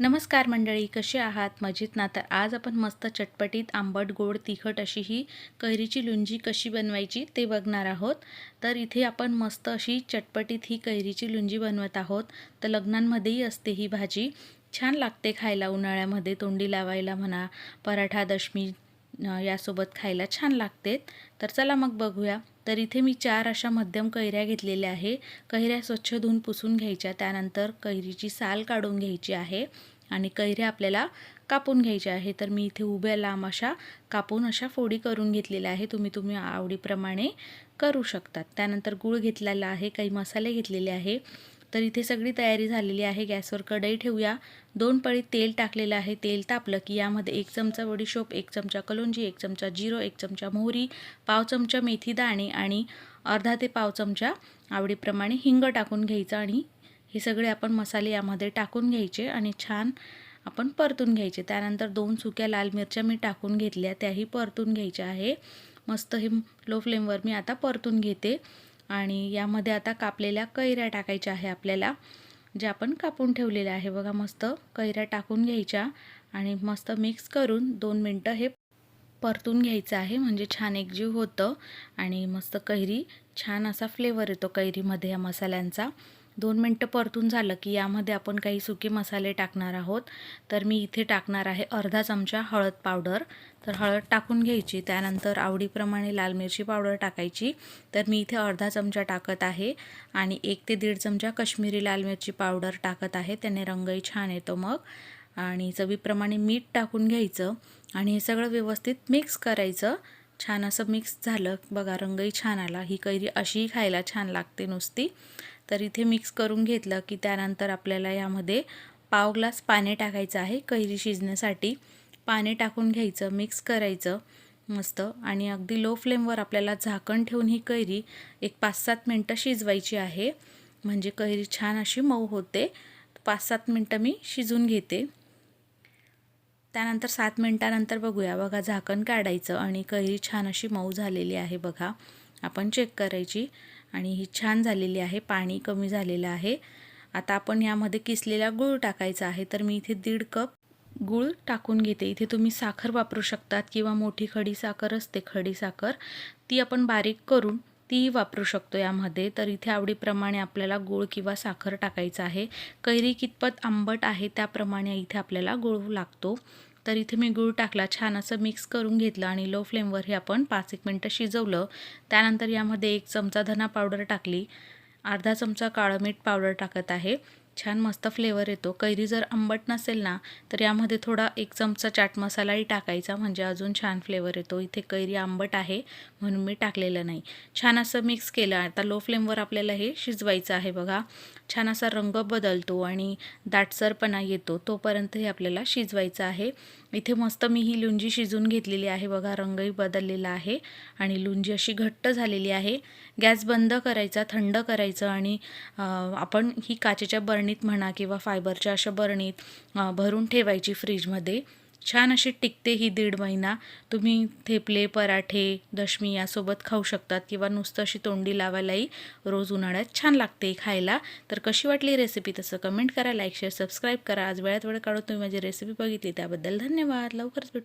नमस्कार मंडळी कसे आहात? मजेत ना? तर आज आपण मस्त चटपटीत आंबट गोड तिखट अशी ही कैरीची लुंजी कशी बनवायची ते बघणार आहोत. तर इथे आपण मस्त अशी चटपटीत ही कैरीची लुंजी बनवत आहोत. तर लग्नांमध्येही असते ही भाजी. छान लागते खायला उन्हाळ्यामध्ये तोंडी लावायला म्हणा पराठा दशमी यासोबत खायला छान लागते तर चला मग बघूया. तर इथे मी चार अशा मध्यम कैऱ्या घेतलेल्या आहे. कैऱ्या स्वच्छ धुवून पुसून घ्यायच्या. त्यानंतर कैरीची साल काढून घ्यायची आहे आणि कैऱ्या आपल्याला कापून घ्यायच्या आहे. तर मी इथे उभ्या लांब अशा कापून अशा फोडी करून घेतलेल्या आहे. तुम्ही तुम्ही आवडीप्रमाणे करू शकतात. त्यानंतर गूळ घेतलेला आहे. काही मसाले घेतलेले आहे. तर इथे सगळी तयारी झालेली आहे. गॅसवर कढई ठेवूया. दोन पळी तेल टाकलेलं आहे. तेल तापलं की यामध्ये एक चमचा बडीशोप एक चमचा कलोंजी एक चमचा जिरो एक चमचा मोहरी पाव चमचा मेथी दाणे आणि अर्धा ते पाव चमचा आवडीप्रमाणे हिंग टाकून घ्यायचं आणि हे सगळे आपण मसाले यामध्ये टाकून घ्यायचे आणि छान आपण परतून घ्यायचे. त्यानंतर दोन सुक्या लाल मिरच्या मी टाकून घेतल्या. त्याही परतून घ्यायच्या आहे. मस्त हे लो फ्लेमवर मी आता परतून घेते. आणि यामध्ये आता कापलेल्या कैऱ्या टाकायच्या आहे आपल्याला ज्या आपण कापून ठेवलेल्या आहे. बघा मस्त कैऱ्या टाकून घ्यायच्या आणि मस्त मिक्स करून दोन मिनटं हे परतून घ्यायचं आहे. म्हणजे छान एकजीव होतं आणि मस्त कैरी छान असा फ्लेवर येतो कैरीमध्ये या मसाल्यांचा. दोन मिनटं परतून झालं की यामध्ये आपण काही सुके मसाले टाकणार आहोत. तर मी इथे टाकणार आहे अर्धा चमचा हळद पावडर. तर हळद टाकून घ्यायची. त्यानंतर आवडीप्रमाणे लाल मिरची पावडर टाकायची. तर मी इथे अर्धा चमचा टाकत आहे आणि एक ते दीड चमचा कश्मीरी लाल मिरची पावडर टाकत आहे. त्याने रंगही छान येतो मग. आणि चवीप्रमाणे मीठ टाकून घ्यायचं. आणि हे सगळं व्यवस्थित मिक्स करायचं. छान असं मिक्स झालं. बघा रंगही छान आला. ही कैरी अशीही खायला छान लागते नुसती. तर इथे मिक्स करून घेतलं की त्यानंतर आपल्याला यामध्ये पाव ग्लास पाणी टाकायचं आहे कैरी शिजण्यासाठी. पाणी टाकून घ्यायचं मिक्स करायचं मस्त. आणि अगदी लो फ्लेमवर आपल्याला झाकण ठेवून ही कैरी एक पाच सात मिनटं शिजवायची आहे. म्हणजे कैरी छान अशी मऊ होते. पाच सात मिनटं मी शिजून घेते. त्यानंतर सात मिनटानंतर बघूया. बघा झाकण काढायचं आणि कैरी छान अशी मऊ झालेली आहे बघा. आपण चेक करायची आणि ही छान झालेली आहे. पाणी कमी झालेलं आहे. आता आपण यामध्ये किसलेला गूळ टाकायचा आहे. तर मी इथे दीड कप गूळ टाकून घेते. इथे तुम्ही साखर वापरू शकतात किंवा मोठी खडी साखर असते खडी साखर. ती आपण बारीक करून तीही वापरू शकतो यामध्ये. तर इथे आवडीप्रमाणे आपल्याला गूळ किंवा साखर टाकायचं आहे. कैरी कितपत आंबट आहे त्याप्रमाणे इथे आपल्याला गूळ लागतो. तर इथे मी गूळ टाकला छान असं मिक्स करून घेतलं आणि लो फ्लेमवर हे आपण पाच एक मिनटं शिजवलं. त्यानंतर यामध्ये एक चमचा धना पावडर टाकली. अर्धा चमचा काळं मीठ पावडर टाकत आहे. छान मस्त फ्लेवर येतो. कैरी जर आंबट नसेल ना तर यामध्ये थोडा एक चमचा चाट मसालाही टाकायचा म्हणजे अजून छान फ्लेवर येतो. इथे कैरी आंबट आहे म्हणून मी टाकलेलं नाही. छान असं मिक्स केलं. आता लो फ्लेमवर आपल्याला हे शिजवायचं आहे बघा. छान असा रंग बदलतो आणि दाटसरपणा येतो तोपर्यंत हे आपल्याला शिजवायचं आहे. इथे मस्त मी ही लुंजी शिजून घेतलेली आहे बघा. रंगही बदललेला आहे आणि लुंजी अशी घट्ट झालेली आहे. गॅस बंद करायचा थंड करायचं आणि आपण ही काचेच्या बरणीत म्हणा किंवा फायबरच्या अशा बरणीत भरून ठेवायची फ्रीजमध्ये. छान अशी टिकते ही दीड महिना. तुम्ही थेपले पराठे दशमी यासोबत खाऊ शकतात किंवा नुसतं अशी तोंडी लावायलाही रोज उन्हाळ्यात छान लागते खायला. तर कशी वाटली रेसिपी तसं कमेंट करा लाईक शेअर सबस्क्राईब करा. आज वेळात वेळ काढून तुम्ही माझी रेसिपी बघितली त्याबद्दल धन्यवाद. लवकरच भेटू.